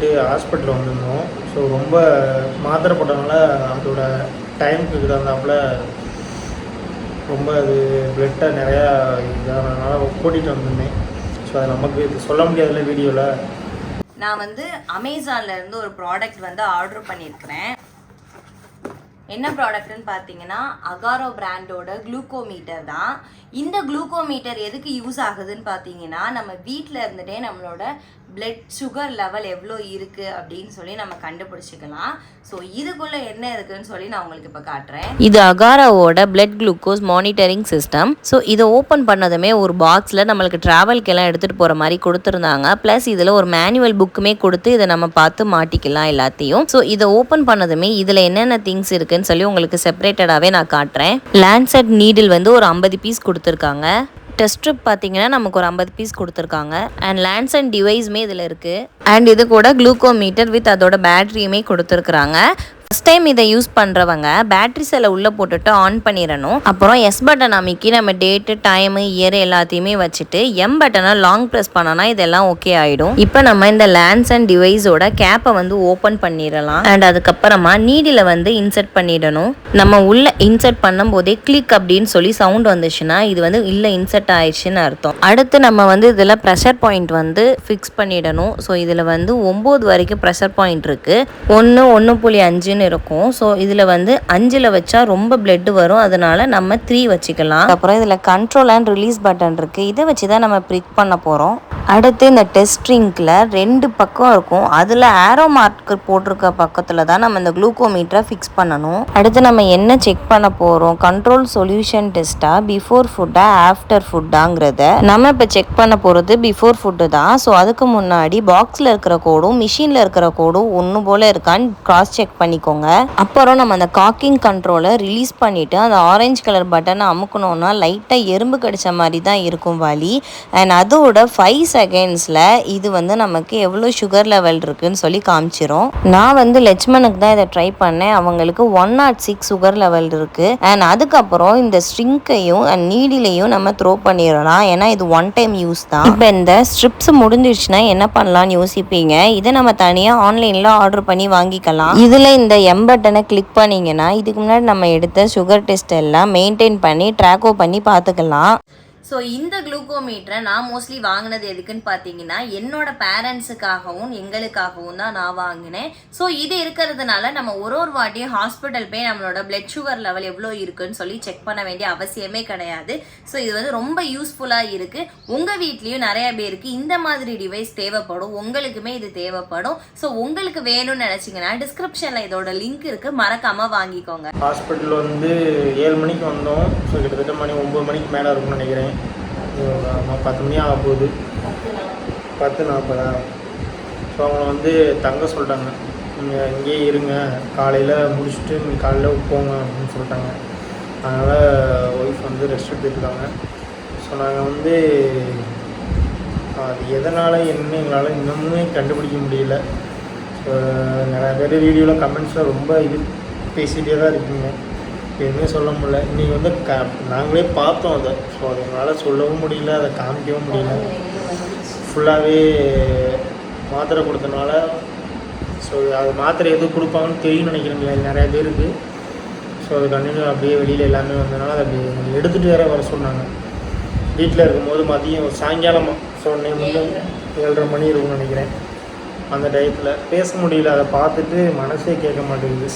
வந்துட்டு ஹாஸ்பிட்டல் வந்திருந்தோம். ஸோ ரொம்ப மாத்திரை போட்டனால அதோட டைமுக்கு தகுந்தாப்புல ரொம்ப அது பிளட்டை நிறையா இதானதுனால கூட்டிகிட்டு வந்திருந்தேன். ஸோ அது நமக்கு இது சொல்ல முடியாதுல்ல வீடியோவில் நான் வந்து அமேசான்ல இருந்து ஒரு ப்ராடக்ட் வந்து ஆர்டர் பண்ணியிருக்கிறேன் என்ன ப்ராடக்ட்னு பார்த்தீங்கன்னா அகாரோ பிராண்டோட குளுக்கோமீட்டர் தான். இந்த குளுக்கோமீட்டர் எதுக்கு யூஸ் ஆகுதுன்னு பார்த்தீங்கன்னா நம்ம வீட்டில் இருந்துட்டே நம்மளோட பிளட் சுகர் லெவல் எவ்வளோ இருக்குது அப்படின்னு சொல்லி நம்ம கண்டுபிடிச்சிக்கலாம். ஸோ இதுக்குள்ளே என்ன இருக்குன்னு சொல்லி நான் உங்களுக்கு இப்போ காட்டுறேன். இது அகாராவோட blood glucose monitoring system so இதை ஓப்பன் பண்ணதுமே ஒரு பாக்ஸில் நம்மளுக்கு ட்ராவல்க்கெல்லாம் எடுத்துகிட்டு போகிற மாதிரி கொடுத்துருந்தாங்க. ப்ளஸ் இதில் ஒரு மேனுவல் புக்குமே கொடுத்து இதை நம்ம பார்த்து மாட்டிக்கலாம் எல்லாத்தையும். ஸோ இதை ஓப்பன் பண்ணதுமே இதில் என்னென்ன திங்ஸ் இருக்குன்னு சொல்லி உங்களுக்கு செப்பரேட்டடாகவே நான் காட்டுறேன். லேண்ட்செட் நீடில் வந்து ஒரு ஐம்பது பீஸ் கொடுத்துருக்காங்க. டெஸ்ட் ஸ்ட்ரிப் பார்த்தீங்கன்னா நமக்கு ஒரு ஐம்பது பீஸ் கொடுத்துருக்காங்க. அண்ட் லேண்ட்ஸ் அண்ட் டிவைஸுமே இதில் இருக்குது அண்ட் இது கூட குளுக்கோமீட்டர் வித் அதோட பேட்டரியுமே கொடுத்துருக்குறாங்க. ஃபஸ்ட் டைம் இதை யூஸ் பண்ணுறவங்க பேட்டரி செல்லை உள்ளே போட்டுட்டு ஆன் பண்ணிடணும். அப்புறம் எஸ் பட்டன் அமைக்கி நம்ம டேட்டு டைமு இயர் எல்லாத்தையுமே வச்சுட்டு எம் பட்டனை லாங் ப்ரெஸ் பண்ணனா இதெல்லாம் ஓகே ஆகிடும் இப்போ நம்ம இந்த லேண்ட்ஸ் அண்ட் டிவைஸோட கேப்பை வந்து ஓப்பன் பண்ணிடலாம். அண்ட் அதுக்கப்புறமா நீடில் வந்து இன்சர்ட் பண்ணிடணும். நம்ம உள்ள இன்சர்ட் பண்ணும்போதே கிளிக் அப்படின்னு சொல்லி சவுண்ட் வந்துச்சுன்னா இது வந்து இல்லை இன்சர்ட் ஆயிடுச்சுன்னு அர்த்தம். அடுத்து நம்ம வந்து இதில் ப்ரெஷர் பாயிண்ட் வந்து ஃபிக்ஸ் பண்ணிடணும். ஸோ இதில் வந்து ஒம்பது வரைக்கும் ப்ரெஷர் பாயிண்ட் இருக்குது ஒன்று ஒன்று புள்ளி அஞ்சுன்னு இருக்கும். ஸோ இதில் வந்து அஞ்சில் வச்சா ரொம்ப பிளட் வரும். அதனால நம்ம த்ரீ வச்சுக்கலாம். அப்புறம் இதில் கண்ட்ரோல் அண்ட் ரிலீஸ் பட்டன் இருக்குது இதை வச்சு தான் நம்ம ப்ரிக் பண்ண போகிறோம் அடுத்து இந்த டெஸ்ட் ட்ரிங்கில் ரெண்டு பக்கம் இருக்கும். அதில் ஆரோ மார்க்கர் போட்டிருக்க பக்கத்தில் தான் நம்ம இந்த குளுக்கோமீட்டரை ஃபிக்ஸ் பண்ணணும். அடுத்து நம்ம என்ன செக் பண்ண போகிறோம் கண்ட்ரோல் சொல்யூஷன் டெஸ்ட்டா பிஃபோர் ஃபுட்டா ஆஃப்டர் ஃபுட்டாங்கிறத நம்ம இப்போ செக் பண்ண போகிறது பிஃபோர் ஃபுட்டு தான். ஸோ அதுக்கு முன்னாடி பாக்ஸில் இருக்கிற கோடும் மிஷினில் இருக்கிற கோடும் ஒன்று போல் இருக்கான்னு கிராஸ் செக் பண்ணிக்கோ பண்ணிக்கோங்க அப்புறம் நம்ம அந்த காக்கிங் கண்ட்ரோலை ரிலீஸ் பண்ணிவிட்டு அந்த ஆரஞ்சு கலர் பட்டனை அமுக்கணும்னா லைட்டாக எறும்பு கடிச்ச மாதிரி தான் இருக்கும் வலி. அண்ட் அதோட ஃபைவ் செகண்ட்ஸில் இது வந்து நமக்கு எவ்வளோ சுகர் லெவல் இருக்குன்னு சொல்லி காமிச்சிரும். நான் வந்து லெச்மனுக்கு தான் இதை ட்ரை பண்ணேன். அவங்களுக்கு one nought six sugar level இருக்குது அண்ட் அதுக்கப்புறம் இந்த ஸ்ட்ரிங்கையும் அண்ட் நீடிலையும் நம்ம த்ரோ பண்ணிடலாம். ஏன்னா இது ஒன் டைம் யூஸ் தான். இப்போ இந்த ஸ்ட்ரிப்ஸ் முடிஞ்சிருச்சுன்னா என்ன பண்ணலாம்னு யோசிப்பீங்க? இதை நம்ம தனியாக ஆன்லைனில் ஆர்டர் பண்ணி வாங்கிக்கலாம். இதில் இந்த எம் பட்டனை கிளிக் பண்ணிங்கன்னா இதுக்கு முன்னாடி நம்ம எடுத்த சுகர் டெஸ்ட் எல்லாம் மெயின்டைன் பண்ணி ட்ராக்கோ பண்ணி பார்த்துக்கலாம். ஸோ இந்த குளுக்கோமீட்டரை நான் மோஸ்ட்லி வாங்கினது எதுக்குன்னு பார்த்தீங்கன்னா என்னோட பேரண்ட்ஸுக்காகவும் எங்களுக்காகவும் தான் நான் வாங்கினேன். ஸோ இது இருக்கிறதுனால நம்ம ஒரு ஒரு வாட்டியும் ஹாஸ்பிட்டல் போய் நம்மளோட பிளட் சுகர் லெவல் எவ்வளோ இருக்குன்னு சொல்லி செக் பண்ண வேண்டிய அவசியமே கிடையாது. ஸோ இது வந்து ரொம்ப யூஸ்ஃபுல்லாக இருக்குது உங்கள் வீட்லேயும் நிறைய பேருக்கு இந்த மாதிரி டிவைஸ் தேவைப்படும். உங்களுக்குமே இது தேவைப்படும். ஸோ உங்களுக்கு வேணும்னு நினச்சிங்கன்னா டிஸ்கிரிப்ஷனில் இதோட லிங்க் இருக்குது மறக்காமல் வாங்கிக்கோங்க. ஹாஸ்பிட்டல் வந்து ஏழு மணிக்கு வந்தோம். ஸோ கிட்டத்தட்ட மணி ஒம்பது மணிக்கு மேலே இருக்கும்னு நினைக்கிறேன். ஆமா, பத்து மணி ஆக போகுது பத்து நாற்பதா? ஸோ அவங்க வந்து தங்க சொல்லிட்டாங்க நீங்கள் இங்கேயே இருங்க. காலையில் முடிச்சுட்டு நீங்கள் காலையில் போங்க அப்படின்னு சொல்லிட்டாங்க அதனால் ஒய்ஃப் வந்து ரெஸ்ட் எடுத்துருக்காங்க ஸோ நாங்கள் வந்து அது எதனால் என்ன எங்களால் இன்னமுமே கண்டுபிடிக்க முடியல. ஸோ நிறைய பேர் வீடியோவில் கமெண்ட்ஸில் ரொம்ப இது பேசிகிட்டே தான் இருக்குங்க. எதுவுமே சொல்ல முடியல. இன்றைக்கி வந்து க நாங்களே பார்த்தோம் அதை. ஸோ அது எங்களால் சொல்லவும் முடியல அதை காமிக்கவும் முடியல. ஃபுல்லாகவே மாத்திரை கொடுத்தனால ஸோ அது மாத்திரை எது கொடுப்பாங்கன்னு தெரியும் நினைக்கிறேன் நிறைய பேருக்கு ஸோ அது கண்டினியூ அப்படியே வெளியில் எல்லாமே வந்ததுனால அதை அப்படி எடுத்துகிட்டு வேற வர சொன்னாங்க. வீட்டில் இருக்கும்போது மதியம் சாயங்காலமாக சொன்னேன் முன்னே ஏழரை. மணி இருக்கும்னு நினைக்கிறேன். அந்த டயத்தில் பேச முடியல. அதை பார்த்துட்டு மனசே கேட்க மாட்டேங்குது.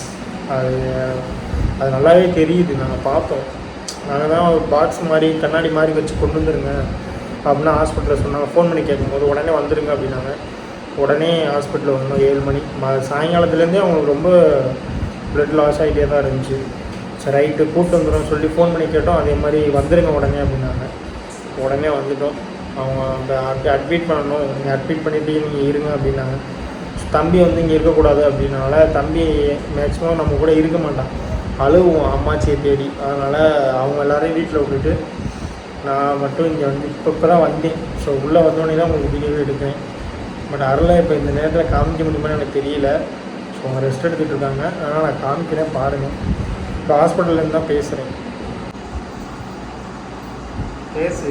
அது அது நல்லாவே தெரியுது. நாங்கள் பார்த்தோம். நாங்கள் தான் ஒரு பாக்ஸ் மாதிரி கண்ணாடி மாதிரி வச்சு கொண்டு வந்துருங்க அப்படின்னா ஹாஸ்பிட்டலில் சொன்னாங்க. ஃபோன் பண்ணி கேட்கும்போது உடனே வந்துருங்க அப்படின்னாங்க. உடனே ஹாஸ்பிட்டலில் வந்தோம். ஏழு மணி. ம சாயங்காலத்துலேருந்தே அவங்களுக்கு ரொம்ப ப்ளட் லாஸ் ஆகிட்டே தான் இருந்துச்சு. சரி ரைட்டு கூப்பிட்டு வந்துடும் சொல்லி ஃபோன் பண்ணி கேட்டோம். அதே மாதிரி வந்துருங்க உடனே அப்படின்னாங்க. உடனே வந்துட்டோம். அவங்க அந்த அட்மிட் பண்ணணும். நீங்கள் அட்மிட் பண்ணிவிட்டு நீங்கள் இருங்க அப்படின்னாங்க. தம்பி வந்து இங்கே இருக்கக்கூடாது அப்படின்னால தம்பி மேக்ஸிமம் நம்ம கூட இருக்க மாட்டான். அழுவும் அம்மாச்சியை தேடி. அதனால் அவங்க எல்லாரையும் வீட்டில் விட்டுட்டு நான் மட்டும் இங்கே வந்து இப்போ இப்போ தான் வந்தேன். ஸோ உள்ளே வந்தோடனே தான் உங்களுக்கு வீடியோவே எடுக்கிறேன். பட் அருளை இப்போ இந்த நேரத்தில் காமிக்க முடியுமான்னு எனக்கு தெரியல. ஸோ அவங்க ரெஸ்ட் எடுத்துகிட்டு இருக்காங்க. அதனால் நான் காமிக்கிறேன் பாருங்கள் இப்போ ஹாஸ்பிட்டல்லேருந்து தான் பேசுகிறேன் பேசு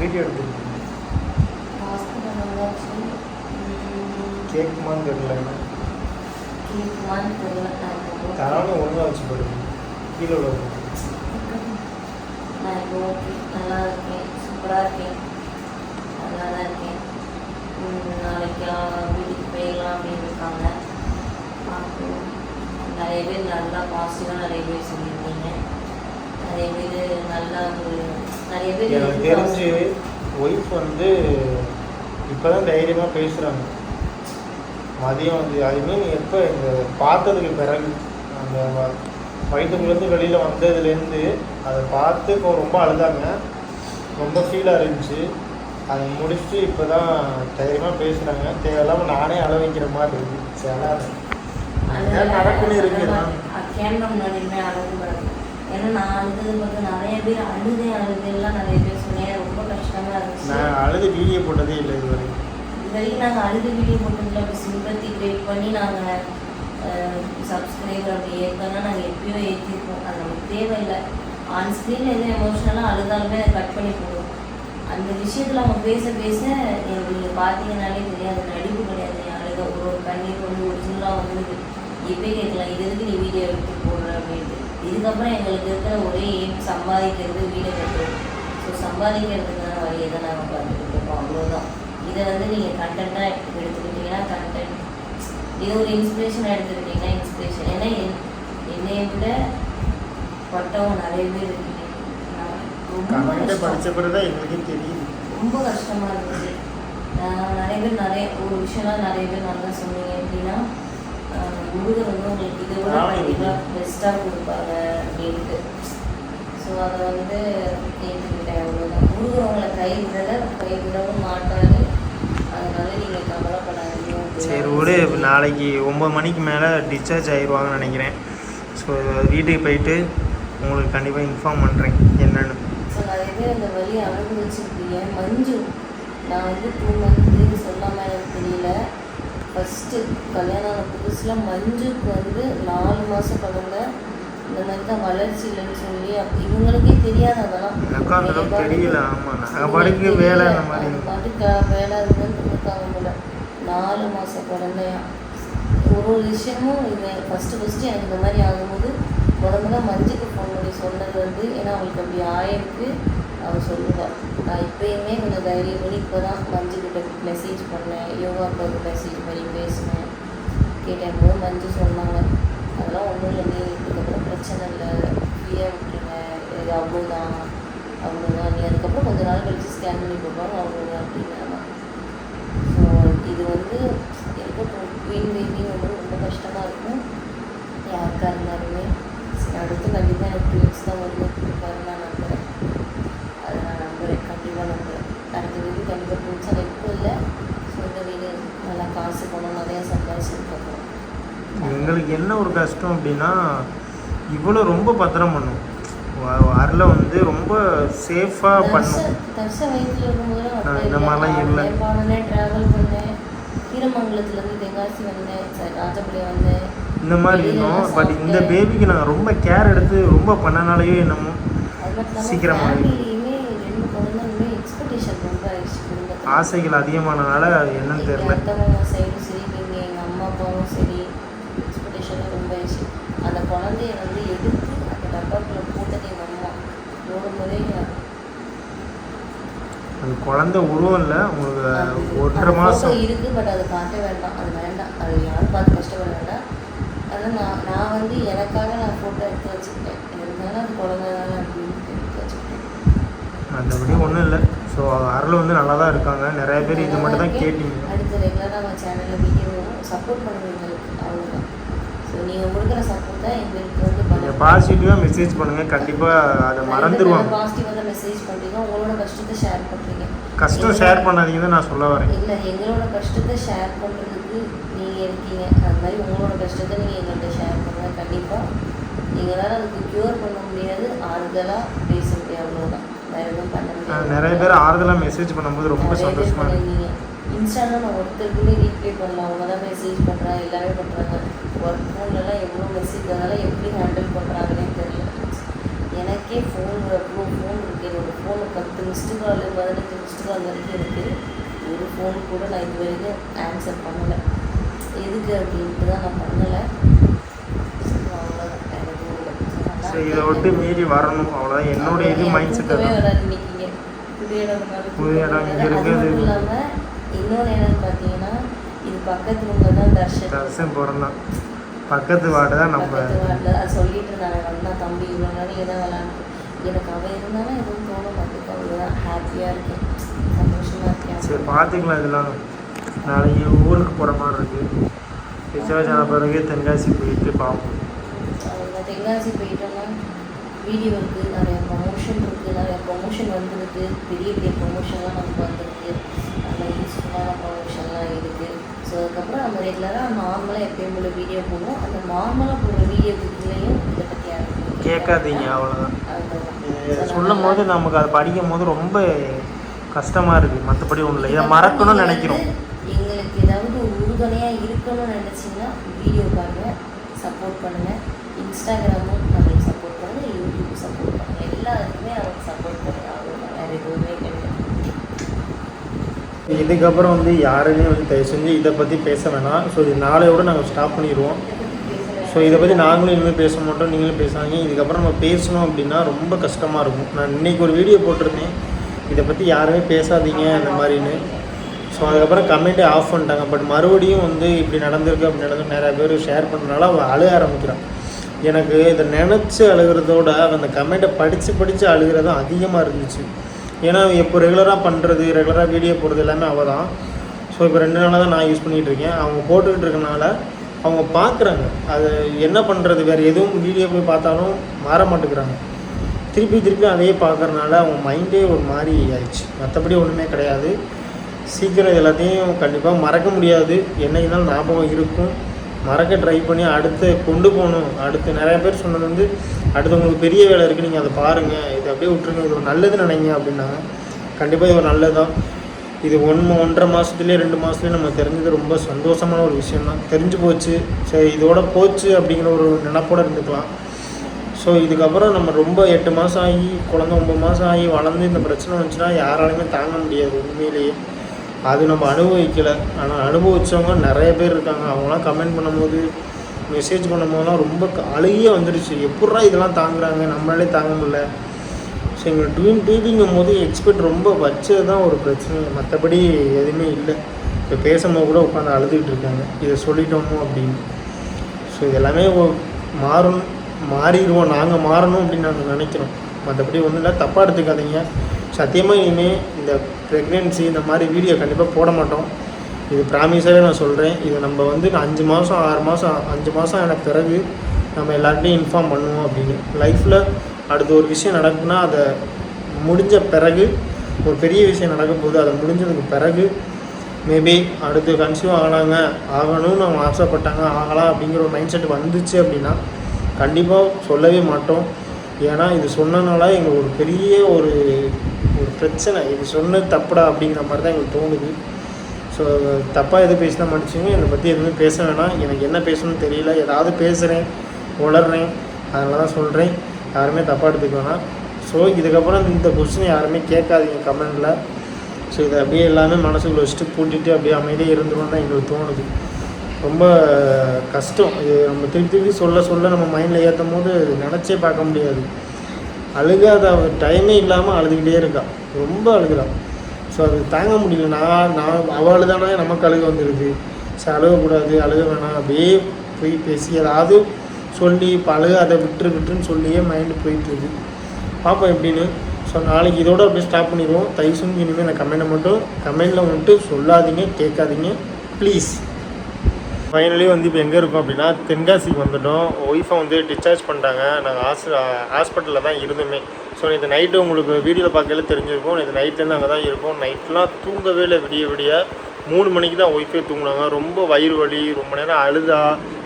வீடியோ எடுத்துருக்கேன் கேட்குமான்னு தெரியல கேட்குமான்னு தெரியல. தராமல் ஒழுங்காக வச்சு போடுங்க. கீழே உள்ள ஓகே நல்லா இருக்கேன். சூப்பராக இருக்கேன். நல்லா தான் இருக்கேன். நாளைக்கு வீட்டுக்கு போயிடலாம் அப்படின்னு இருக்காங்க. நிறைய பேர் நல்லா பாசிட்டிவாக நிறைய பேர் சொல்லியிருக்கீங்க. நிறைய பேர் நல்லா ஒரு நிறைய பேர் எனக்கு தெரிஞ்சு ஒய்ஃப் வந்து இப்போ தான் தைரியமாக பேசுகிறாங்க மதியம் வந்து அதுவுமே எப்போ இந்த பார்த்ததுக்கு பிறகு வயிற்றுக்குள்ளேருந்து வெளியில் வந்ததுலேருந்து அதை பார்த்து இப்போ ரொம்ப அழுதாங்க. ரொம்ப ஃபீலாக இருந்துச்சு. அதை முடிச்சுட்டு இப்போ தான் தைரியமாக பேசுகிறாங்க தேவையில்லாமல் நானே அழ வைக்கிற மாதிரி சரி அதான் நடக்குன்னு இருக்கு. நான் கேமரா அழகுபடாது ஏன்னா நான் அழுது பார்த்து நிறைய பேர் அழுதே அழுதெல்லாம் நிறைய பேர் சொன்னேன். ரொம்ப கஷ்டமாக இருந்துச்சு. நான் அழுது வீடியோ போட்டதே இல்லை இது வரைக்கும் இது வரைக்கும் நாங்கள் அழுது வீடியோ போட்டதில்ல. சிம்பத்தி கிரியேட் பண்ணி நாங்கள் சப்ஸ்கிரைபர் அப்படி ஏற்கனா நாங்கள் எப்பயோ ஏற்றிருக்கோம் அது நமக்கு தேவையில்லை. ஆன் ஸ்க்ரீனில் எதுவும் எமோஷ்னலாக அழுதாலுமே அதை கட் பண்ணி போடுவோம். அந்த விஷயத்தில் அவங்க பேச பேச எனக்கு நீங்கள் பார்த்தீங்கன்னாலே தெரியாது. நடிப்பு கிடையாது. என் அழுக ஒரு ஒரு கண்ணீர் வந்து ஒரிஜினலாக வந்துருக்கு எப்பயே கேட்கலாம் இது எதுக்கு நீ வீடியோ எடுத்து போடுற? அப்படின்ட்டு. இதுக்கப்புறம் எங்களுக்கு இருக்கிற ஒரே எய்ம் சம்பாதிக்கிறது வீடியோ கட்டுறது. ஸோ சம்பாதிக்கிறதுக்கான வழியை தான் நாங்கள் பார்த்துட்டு இருக்கோம். அவ்வளோதான் இதை வந்து நீங்கள் கண்டென்ட்டாக எடுத்துக்கிட்டீங்கன்னா கண்டென்ட் இது ஒரு இன்ஸ்பிரேஷனாக எடுத்துக்கிட்டீங்கன்னா இன்ஸ்பிரேஷன் ஏன்னா என் என்னைய விட பட்டவங்க நிறைய பேர் இருக்கீங்க. ரொம்ப கமெண்ட்டை கஷ்டம். படித்த பிறகு தான் எங்களுக்கே தெரியுது. ரொம்ப கஷ்டமா இருந்துச்சு. நிறைய பேர் நிறைய ஒரு விஷயம்லாம் நிறைய பேர் நல்லா சொன்னீங்க. எப்படின்னா ஆஹ் முருகர் வந்து உங்களுக்கு இதை விட. கண்டிப்பாக பெஸ்ட்டாக கொடுப்பாங்க அப்படின்ட்டு. ஸோ அதை வந்து ஏற்றுக்கிட்டேன் அவ்வளோதான் முருகர் உங்களை கைவிடலை கைவிடவும் மாட்டாரு. அதனால நீங்கள் கவலைப்படாதீங்க. சரி விடு நாளைக்கு ஒம்பது மணிக்கு மேலே டிஸ்சார்ஜ் ஆயிடுவாங்கன்னு நினைக்கிறேன். ஸோ வீட்டுக்கு போயிட்டு உங்களுக்கு கண்டிப்பாக இன்ஃபார்ம் பண்ணுறேன் என்னென்னு. அந்த வழி அனுபவிச்சிருக்கீங்க மஞ்சு நான் வந்து டூ மந்த்து சொல்லாமல் எனக்கு தெரியல. ஃபஸ்ட்டு கல்யாணம் புதுசில் மஞ்சுக்கு வந்து நாலு மாதம் குழந்த இந்த மாதிரி தான் வளர்ச்சி இல்லைன்னு சொல்லி இவங்களுக்கே தெரியாது அதெல்லாம். தெரியல. ஆமாம் நாங்கள் பாட்டுக்கு வேலை அந்த மாதிரி. பாட்டுக்கு வேலை நாலு மாதம் குழந்தையா ஒரு ஒரு விஷயமும் இவன் ஃபஸ்ட்டு ஃபஸ்ட்டு எனக்கு இந்த மாதிரி ஆகும்போது முத மஞ்சுக்கு ஃபோன் பண்ணி சொன்னது வந்து ஏன்னா அவளுக்கு அப்படி ஆயிருக்கு. அவள் சொல்லுவாள் நான் இப்போயுமே கொஞ்சம் தைரியம் பண்ணி இப்போ தான் மஞ்சுக்கிட்ட மெசேஜ் பண்ணேன். யோகா ஒரு மெசேஜ் பண்ணி பேசினேன். கேட்டேன் போது மஞ்சு சொன்னாங்க? அதெல்லாம் ஒன்றும் இல்லை நீ இதுக்கப்புறம் பிரச்சனை இல்லை. ஃப்ரீயாக விட்டுருங்க. இது அவ்வளோதான் அவ்வளோதான் நீ அதுக்கப்புறம் கொஞ்ச நாள் கழிச்சு ஸ்கேன் பண்ணி கொடுப்பாங்க அவ்வளோதான் அப்படின்னாங்க இது வந்து குயின் பேபிங் வந்து ரொம்ப கஷ்டமாக இருக்கும். யாருக்கா இருந்தாலுமே அடுத்து கண்டிப்பாக எனக்கு ட்வீட்ஸ் தான் வந்து கொடுப்பாரு நான் நம்புகிறேன் அதை நான் நம்புகிறேன் கண்டிப்பாக நம்புகிறேன் அடுத்த வீடு கண்டிப்பாக ட்வீட்ஸ் ஆனால் இப்போ இல்லை? சொந்த வீடு நல்லா காசு பணம் நிறையா சம்பாதிச்சிருக்கோம் எங்களுக்கு என்ன ஒரு கஷ்டம் அப்படின்னா இவ்வளோ ரொம்ப பத்திரம் பண்ணும். வரல வந்து ரொம்ப சேஃபாக பண்ணும். இந்த மாதிரிலாம் இல்லை. ட்ராவல் பண்ணேன் கீரமங்கலத்துலேருந்து தென்காசி வந்தேன் சரி ராஜபாளையம் வந்தேன் இந்த மாதிரி இருந்தோம். பட் இந்த பேபிக்கு நாங்கள் ரொம்ப கேர் எடுத்து ரொம்ப பண்ணனாலேயோ என்னமோ அது மட்டும் இல்லாமல் சீக்கிரமா ஃபேமிலியுமே ரெண்டு குழந்தைங்களுமே எக்ஸ்பெக்டேஷன் ரொம்ப ஆயிடுச்சு குடும்பத்தில். ஆசைகள் அதிகமானனால அது என்னன்னு அத்தவங்க சைடும் சரி நீங்கள் எங்கள் அம்மா அப்பாவும் சரி எக்ஸ்பெக்டேஷனே ரொம்ப ஆயிடுச்சு. அந்த குழந்தைய வந்து எடுத்து அந்த டப்பாக்குள்ளே போட்டது எங்கள் அம்மா ஒரு முறை அது குழந்தை உருவம் இல்லை உங்களுக்கு ஒன்றரை மாதம் இருக்கு பட் அது காட்ட வேண்டாம். அது வேண்டாம். அது யாரும் பார்த்து கஷ்டப்பட வேண்டாம் ஆனால் நான் நான் வந்து எனக்காக நான் ஃபோட்டோ எடுத்து வச்சுக்கிட்டேன். இருந்தாலும் அது குழந்தை தானே அப்படின்னு எடுத்து வச்சுக்கிட்டேன். மற்றபடி ஒன்றும் இல்லை. ஸோ அருள் வந்து நல்லா தான் இருக்காங்க. நிறைய பேர் இது மட்டும் தான் கேட்டீங்க. அடுத்து ரெகுலராக நம்ம சேனலில் வீடியோ சப்போர்ட் பண்ணுங்க எங்களுக்கு அவ்வளோதான் நீங்கள் கொடுக்குற சப்போர்ட் தான் எங்களுக்கு வந்து நீங்கள் பாசிட்டிவாக மெசேஜ் பண்ணுங்கள் கண்டிப்பாக அதை மறந்துடுவாங்க பாசிட்டிவாக மெசேஜ் பண்ணுறீங்க உங்களோட கஷ்டத்தை ஷேர் பண்ணுறீங்க கஷ்டம் ஷேர் பண்ணாதீங்கன்னு நான் சொல்ல வரேன். இல்லை எங்களோட கஷ்டத்தை ஷேர் பண்ணுறதுக்கு நீங்கள் இருக்கீங்க. அது மாதிரி உங்களோட கஷ்டத்தை நீங்கள் எங்கள்கிட்ட ஷேர் பண்ணுங்க. கண்டிப்பாக எங்களால் அதுக்கு க்யூர் பண்ண முடியாது. ஆறுதலாக பேச முடியாது அவ்வளோதான் வேறு எதுவும் பண்ண முடியாது. நிறைய பேர் ஆறுதலாக மெசேஜ் பண்ணும்போது ரொம்ப சந்தோஷமாக இருக்கு. பண்ணிருக்கீங்க. இன்ஸ்டால நான் ஒருத்தருக்குமே ரீப்ளை பண்ணல. அவங்க தான் மெசேஜ் பண்ணுறாங்க எல்லாமே பண்ணுறாங்க ஒர்க் ஃபோன்லலாம் எவ்வளோ மெசேஜ் அதெல்லாம் எப்படி ஹேண்டில் பண்ணுறாங்கன்னே தெரியல. எனக்கே ஃபோன் அவ்வளோ ஃபோன் இருக்குது என்னோடய ஃபோனு பத்து மிஸ்டு கால் பதினஞ்சு மிஸ்டு கால் வரைக்கும் இருக்குது ஒரு ஃபோன் கூட நான் இது வரைக்கும் ஆன்சர் பண்ணலை. எதுக்கு அப்படின்ட்டு தான் நான் பண்ணலை. இதை விட்டு மீறி வரணும். அவ்வளோதான் என்னுடைய இது மைண்ட் செட். புது இடம் இங்க அது இருக்குது. மட்டும் இல்லாம இன்னொன்று என்னன்னு பார்த்தீங்கன்னா இது பக்கத்து ரூம்ல தான் தர்ஷன். தர்சன் பிறந்தான் பக்கத்து வார்டு தான் நம்ம வார்டில் சொல்லிட்டு இருந்தாங்க. வந்தா தம்பி இவ்வளோ நேரம் எதை விளாண்டு? எனக்கு அவன் இருந்தாலும் எதுவும் தோண மாட்டேங்குது. அவ்வளோதான் ஹாப்பியாக இருக்கேன். சந்தோஷமா இருக்கேன். சரி பார்த்துக்கலாம் இதெல்லாம்? நாளைக்கு ஊருக்கு போகிற மாதிரி இருக்குது ஆன பிறகு தென்காசி போயிட்டு பார்ப்போம் தென்காசி போயிட்டோம்னா வீடியோ இருக்குது நிறைய ப்ரொமோஷன் இருக்குது நிறைய ப்ரொமோஷன் வந்திருக்கு. பெரிய பெரிய ப்ரொமோஷன்லாம் நமக்கு வந்திருக்கு. நல்ல ப்ரொமோஷன்லாம் இருக்குது ஸோ அதுக்கப்புறம் நம்ம ரெகுலராக நார்மலாக எப்பயும் போல வீடியோ போடுவோம். அந்த நார்மலாக போடுற வீடியோக்குள்ளேயும் இதை பற்றி கேட்காதீங்க அவ்வளோதான் சொல்லும் போது நமக்கு அதை படிக்கும் போது ரொம்ப கஷ்டமாக இருக்குது மற்றபடி ஒன்றும் இல்லை இதை மறக்கணும்னு நினைக்கிறோம். எங்களுக்கு ஏதாவது உறுதுணையாக இருக்கணும்னு நினச்சிங்கன்னா வீடியோ பாருங்க சப்போர்ட் பண்ணுங்கள் இன்ஸ்டாகிராமும் நம்மளுக்கு சப்போர்ட் பண்ணுங்கள் யூடியூப் சப்போர்ட் பண்ணுங்கள் எல்லாருக்குமே நமக்கு சப்போர்ட் பண்ணுங்கள் அவ்வளோதான் வேறு எதுவுமே கிடையாது இதுக்கப்புறம் வந்து யாருமே வந்து தயவு செஞ்சு இதை பற்றி பேச வேணாம். ஸோ இது நாளையோட நாங்கள் ஸ்டாப் பண்ணிடுவோம். ஸோ இதை பற்றி நாங்களும் இனிமேல் பேச மாட்டோம் நீங்களும் பேசாங்க இதுக்கப்புறம் நம்ம பேசணும் அப்படின்னா ரொம்ப கஷ்டமாக இருக்கும். நான் இன்னைக்கு ஒரு வீடியோ போட்டிருந்தேன். இதை பற்றி யாருமே பேசாதீங்க அந்த மாதிரின்னு. ஸோ அதுக்கப்புறம் கமெண்ட்டே ஆஃப் பண்ணிட்டாங்க. பட் மறுபடியும் வந்து இப்படி நடந்திருக்கு அப்படி நடந்து நிறையா பேர் ஷேர் பண்ணுறதுனால அவள் அழுக ஆரம்பிக்கிறான். எனக்கு இதை நினச்சி அழுகிறதோட அந்த கமெண்ட்டை படித்து படித்து அழுகிறதும் அதிகமாக இருந்துச்சு. ஏன்னா இப்போ ரெகுலராக பண்ணுறது ரெகுலராக வீடியோ போடுறது எல்லாமே அவள் தான் ஸோ இப்போ ரெண்டு நாளாக தான் நான் யூஸ் பண்ணிகிட்டு இருக்கேன். அவங்க போட்டுக்கிட்டு இருக்கனால அவங்க பார்க்குறாங்க அது என்ன பண்ணுறது வேறு எதுவும் வீடியோ போய் பார்த்தாலும் மாற மாட்டேங்கிறாங்க. திருப்பி திருப்பி அதையே பார்க்குறனால அவங்க மைண்டே ஒரு மாதிரி ஆயிடுச்சு. மற்றபடி ஒன்றுமே கிடையாது. சீக்கிரம் இது எல்லாத்தையும் கண்டிப்பாக மறக்க முடியாது. என்னைக்குனாலும் ஞாபகம் இருக்கும். மறக்க ட்ரை பண்ணி அடுத்து கொண்டு போகணும். அடுத்து நிறைய பேர் சொன்னது வந்து அடுத்து உங்களுக்கு பெரிய வேலை இருக்குது நீங்கள் அதை பாருங்கள் இது அப்படியே விட்டுருங்க. இது ஒரு நல்லது நினைங்க அப்படின்னாங்க. கண்டிப்பாக இது ஒரு நல்லதுதான். இது ஒன் ஒன்றரை மாதத்துலேயே ரெண்டு மாதத்துலேயே நம்ம தெரிஞ்சது ரொம்ப சந்தோஷமான ஒரு விஷயம் தான் தெரிஞ்சு போச்சு. சரி இதோட போச்சு அப்படிங்கிற ஒரு நினப்போடு இருந்துக்கலாம். ஸோ இதுக்கப்புறம் நம்ம ரொம்ப எட்டு மாதம் ஆகி குழந்த ஒம்பது மாதம் ஆகி வளர்ந்து இந்த பிரச்சனை வந்துச்சுன்னா யாராலையுமே தாங்க முடியாது உண்மையிலேயே. அது நம்ம அனுபவிக்கலை. ஆனால் அனுபவிச்சவங்க நிறைய பேர் இருக்காங்க. அவங்களாம் கமெண்ட் பண்ணும்போது மெசேஜ் பண்ணும்போதெல்லாம் ரொம்ப அழுகிய அழுகியே வந்துடுச்சு. எப்பட்றா இதெல்லாம் தாங்குறாங்க? நம்மளாலே தாங்க முடியல. ஸோ எங்கள் ட்ரீம் பேபிங்கும் போது எக்ஸ்பெக்ட் ரொம்ப வச்சது தான் ஒரு பிரச்சனை. மற்றபடி எதுவுமே இல்லை. இப்போ பேசும்போது கூட உட்காந்து அழுதுகிட்டு இருக்காங்க. இதை சொல்லிட்டோமோ? அப்படின்னு. ஸோ இது எல்லாமே மாறணும். மாறிடுவோம். நாங்கள் மாறணும் அப்படின்னு நாங்கள் நினைக்கிறோம். மற்றபடி ஒன்றும் இல்லை. தப்பாக எடுத்துக்காதீங்க. சத்தியமாக இனிமேல் இந்த ப்ரெக்னென்சி இந்த மாதிரி வீடியோ கண்டிப்பாக போட மாட்டோம். இது ப்ராமிஸாகவே நான் சொல்கிறேன் இது நம்ம வந்து அஞ்சு மாதம் ஆறு மாதம் அஞ்சு மாதம் ஆன பிறகு நம்ம எல்லார்ட்டையும் இன்ஃபார்ம் பண்ணுவோம் அப்படின்னு. லைஃப்பில் அடுத்து ஒரு விஷயம் நடக்குன்னா அதை முடிஞ்ச பிறகு ஒரு பெரிய விஷயம் நடக்க போகுது அதை முடிஞ்சதுக்கு பிறகு மேபி அடுத்து கன்சியூவ் ஆகலாங்க ஆகணும்னு அவங்க ஆசைப்பட்டாங்க ஆகலாம் அப்படிங்கிற ஒரு மைண்ட் செட் வந்துச்சு அப்படின்னா கண்டிப்பாக சொல்லவே மாட்டோம். ஏன்னா இது சொன்னனால எங்களுக்கு ஒரு பெரிய ஒரு ஒரு பிரச்சனை. இது சொன்னது தப்புடா அப்படிங்கிற மாதிரி தான் எங்களுக்கு தோணுது. ஸோ தப்பாக எது பேசினா மன்னிச்சுங்க. என்னை பற்றி எதுவுமே பேச வேணாம். எனக்கு என்ன பேசணும்னு தெரியல. ஏதாவது பேசுகிறேன் உளர்றேன் அதனால தான் சொல்கிறேன் யாருமே தப்பாக எடுத்துக்க வேணாம். ஸோ இதுக்கப்புறம் இந்த கொஸ்டின் யாருமே கேட்காதீங்க கமெண்டில். ஸோ இதை அப்படியே எல்லாமே மனசுக்குள்ள வச்சுட்டு பூட்டிட்டு அப்படியே அமைதியாக இருந்துடும் தான் எங்களுக்கு தோணுது. ரொம்ப கஷ்டம். இது நம்ம திருப்பி திருப்பி சொல்ல சொல்ல நம்ம மைண்டில் ஏற்றும் போது நினச்சே பார்க்க முடியாது. அழுகாத டைமே இல்லாமல் அழுதுகிட்டே இருக்கான் ரொம்ப அழுகிறான் ஸோ அது தாங்க முடியல. நான் நான் அவள் அழுதானா நமக்கு அழுக வந்துடுது சரி அழுகக்கூடாது அழுக வேணாம். அப்படியே போய் பேசி ஏதாவது சொல்லி இப்போ அழுக அதை விட்டுரு விட்டுருன்னு சொல்லியே மைண்டு போயிட்டுருக்கு பார்ப்போம் எப்படின்னு. ஸோ நாளைக்கு இதோட அப்படியே ஸ்டாப் பண்ணிடுவோம். தயவு செஞ்சு இனிமேல் நான் கமெண்ட்டை மட்டும் கமெண்டில் வந்துட்டு சொல்லாதீங்க கேட்காதீங்க. ப்ளீஸ் ஃபைனலி வந்து இப்போ எங்கே இருக்கோம் அப்படின்னா தென்காசிக்கு வந்துட்டோம். ஒய்ஃபை வந்து டிஸ்சார்ஜ் பண்ணிட்டாங்க. நாங்கள் ஹாஸ் ஹாஸ்பிட்டலில் தான் இருந்தோமே. ஸோ இந்த நைட்டு உங்களுக்கு வீடியோவில் பார்க்கல தெரிஞ்சிருக்கும். இது நைட்லேருந்து அங்கே தான் இருக்கும். நைட்லாம் தூங்கவே இல்லை விடிய விடிய. மூணு மணிக்கு தான் ஒய்ஃபே தூங்கினாங்க. ரொம்ப வயிறு வலி ரொம்ப நேரம் அழுதா.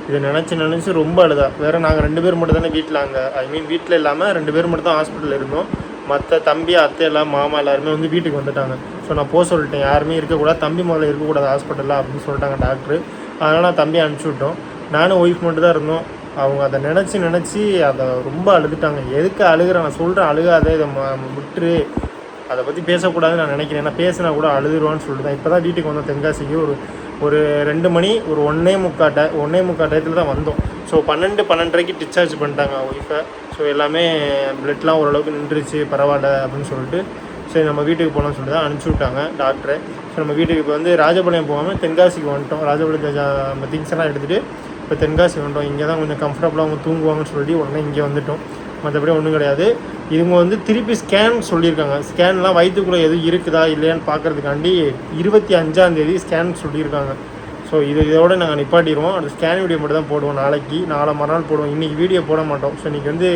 இதை நினச்சி நினச்சி ரொம்ப அழுதா. வேறு நாங்கள் ரெண்டு பேர் மட்டும் தானே வீட்டில் அங்கே. ஐ மீன் வீட்டில் இல்லாமல் ரெண்டு பேர் மட்டும் தான் ஹாஸ்பிட்டலில் இருந்தோம். மற்ற தம்பி அத்தை எல்லாம் மாமா எல்லாருமே வந்து வீட்டுக்கு வந்துட்டாங்க. ஸோ நான் போக சொல்லிட்டேன். யாருமே இருக்கக்கூடாது. தம்பி முதல்ல இருக்கக்கூடாது ஹாஸ்பிட்டலில் அப்படின்னு சொல்லிட்டாங்க டாக்டர் அதனால் நான் தம்பி அனுப்பிச்சி விட்டோம். நானும் ஒய்ஃப் மட்டும் தான் இருந்தோம். அவங்க அதை நினச்சி நினச்சி அதை ரொம்ப அழுதுட்டாங்க. எதுக்கு அழுகிறேன் நான் சொல்கிறேன் அழுகாத இதை விட்டுரு. அதை பற்றி பேசக்கூடாதுன்னு நான் நினைக்கிறேன். ஏன்னா பேசினா கூட அழுதுருவான்னு சொல்லிட்டு தான். இப்போ தான் வீட்டுக்கு வந்தோம் தென்காசிக்கு. ஒரு ஒரு ரெண்டு மணி ஒரு ஒன்றே முக்கால் டை ஒன்றே முக்கால் டயத்தில் தான் வந்தோம். ஸோ பன்னெண்டு பன்னெண்டரைக்கு டிஸ்சார்ஜ் பண்ணிட்டாங்க ஒய்ஃபை ஸோ எல்லாமே பிளட்லாம் ஓரளவுக்கு நின்றுச்சு பரவாயில்ல அப்படின்னு சொல்லிட்டு. சரி நம்ம வீட்டுக்கு போகலாம்னு சொல்லிட்டு தான் அனுப்பிச்சி விட்டாங்க டாக்டரை ஸோ நம்ம வீட்டுக்கு இப்போ வந்து ராஜபாளையம் போகாமல் தென்காசிக்கு வந்துட்டோம். ராஜபாளையம் நம்ம திங்ஸ் எல்லாம் எடுத்துகிட்டு இப்போ தென்காசி வந்துட்டோம். இங்கே தான் கொஞ்சம் கம்ஃபர்டபுளாக அவங்க தூங்குவாங்கன்னு சொல்லி உடனே இங்கே வந்துட்டோம். மற்றபடி ஒன்றும் கிடையாது. இவங்க வந்து திருப்பி ஸ்கேன் சொல்லியிருக்காங்க. ஸ்கேன்லாம் வயிற்றுக்குள்ளே எதுவும் இருக்குதா இல்லையான்னு பார்க்கறதுக்காண்டி இருபத்தி அஞ்சாந்தேதி ஸ்கேன் சொல்லியிருக்காங்க. ஸோ இது இதோட நாங்கள் நிப்பாட்டிடுவோம். அந்த ஸ்கேன் வீடியோ மட்டும் தான் போடுவோம் நாளைக்கு. நாளை மறுநாள் போடுவோம். இன்றைக்கி வீடியோ போட மாட்டோம். ஸோ இன்றைக்கி வந்து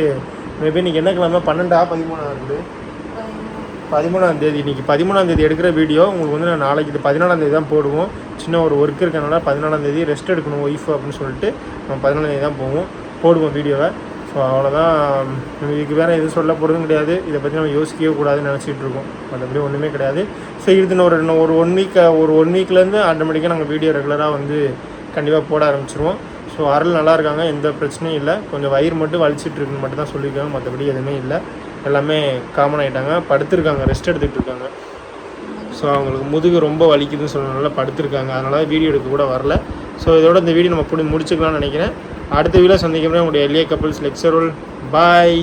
மேபி இன்றைக்கி என்ன கிழமை? பன்னெண்டா பதிமூணாக இருக்குது. பதிமூணாம் தேதி இன்றைக்கி பதிமூணாம் தேதி எடுக்கிற வீடியோ உங்களுக்கு வந்து நான் நாளைக்கு இது பதினாலாம் தேதி தான் போடுவோம். சின்ன ஒரு ஒர்க் இருக்கனால பதினாலாம் தேதி ரெஸ்ட் எடுக்கணும் ஒய்ஃப் அப்படின்னு சொல்லிட்டு நம்ம பதினாலாம் தேதி தான் போவோம். போடுவோம் வீடியோவை. ஸோ அவ்வளோதான் இதுக்கு வேறு எதுவும் சொல்ல போகிறதும் கிடையாது. இதை பற்றி நம்ம யோசிக்கவே கூடாதுன்னு நினச்சிட்டு இருக்கோம். மற்றபடி ஒன்றுமே கிடையாது. ஸோ ஒரு ஒரு ஒன் வீக் ஒரு ஒன் வீக்லேருந்து ஆட்டோமேட்டிக்காக நாங்கள் வீடியோ ரெகுலராக வந்து கண்டிப்பாக போட ஆரம்பிச்சிருவோம். ஸோ அருள் நல்லா இருக்காங்க. எந்த பிரச்சனையும் இல்லை. கொஞ்சம் வயிறு மட்டும் வலிச்சிட்டு இருக்குன்னு மட்டும் தான் சொல்லியிருக்காங்க. மற்றபடி எதுவுமே இல்லை. எல்லாமே காமன் ஆகிட்டாங்க படுத்திருக்காங்க ரெஸ்ட் எடுத்துகிட்டு இருக்காங்க. ஸோ அவங்களுக்கு முதுகு ரொம்ப வலிக்குதுன்னு சொன்னதுனால படுத்திருக்காங்க. அதனால வீடியோ எடுக்க கூட வரல. ஸோ இதோட இந்த வீடியோ நம்ம புடி முடிச்சுக்கலாம்னு நினைக்கிறேன். அடுத்த வீடியோ சந்திக்கிறேன் உங்களுடைய எல்ஏ கப்பல்ஸ் லெக்சரோல் பாய்